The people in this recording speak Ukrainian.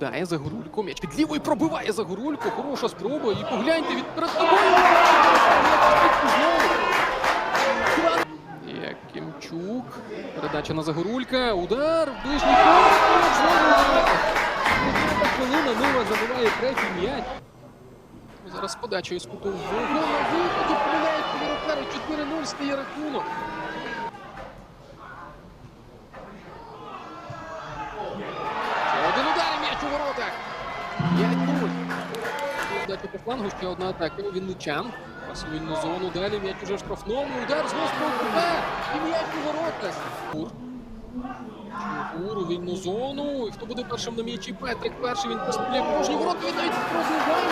Грає Загорулько. М'яч під лівою пробиває за Загорулько. Хороша спроба. І погляньте від перед тобою. Якимчук. Передача на Загорулька. Удар. Ближній. Хвилина. Нова забиває третій м'яч. Зараз з подачею з куту. Вогонь на виході. Помиляють воротари. 4-0 стає рахунок. Ще один удар і м'яч у воротах. 5-0. Дати по флангу ще одна атака Вінничан. Пас у вільну зону. Далі м'яч уже штрафному. Удар з гострого кута. І м'яч у воротах. Чугур. Чугур у вільну зону. І хто буде першим на м'ячі? Петрик перший. Він постріляє кожні ворота. Він навіть пробиває